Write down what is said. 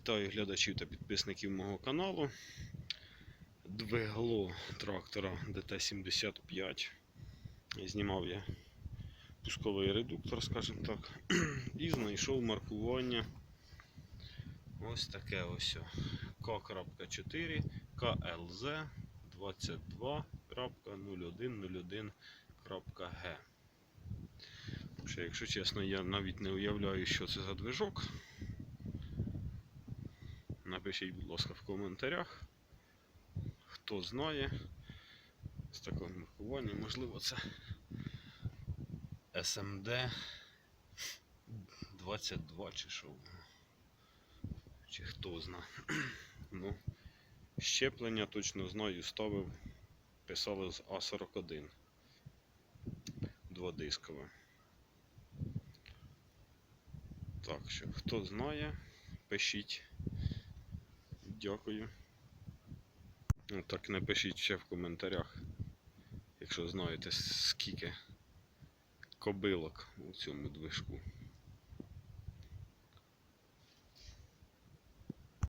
Вітаю глядачів та підписників мого каналу. Двигло трактора ДТ-75. Знімав я пусковий редуктор, скажімо так, і знайшов маркування. Ось таке ось. о. К.4 КЛЗ 22.0101.Г. Якщо чесно, я навіть не уявляю, що це за движок. Напишіть, будь ласка, в коментарях. Хто знає з такого маркування, можливо, це SMD 22 чи що. Чи хто зна. Ну, щеплення точно знаю, ставив, писали з А41. Дводискове. Так що, хто знає, пишіть. Дякую. Ну, так напишіть ще в коментарях, якщо знаєте скільки кобилок у цьому движку.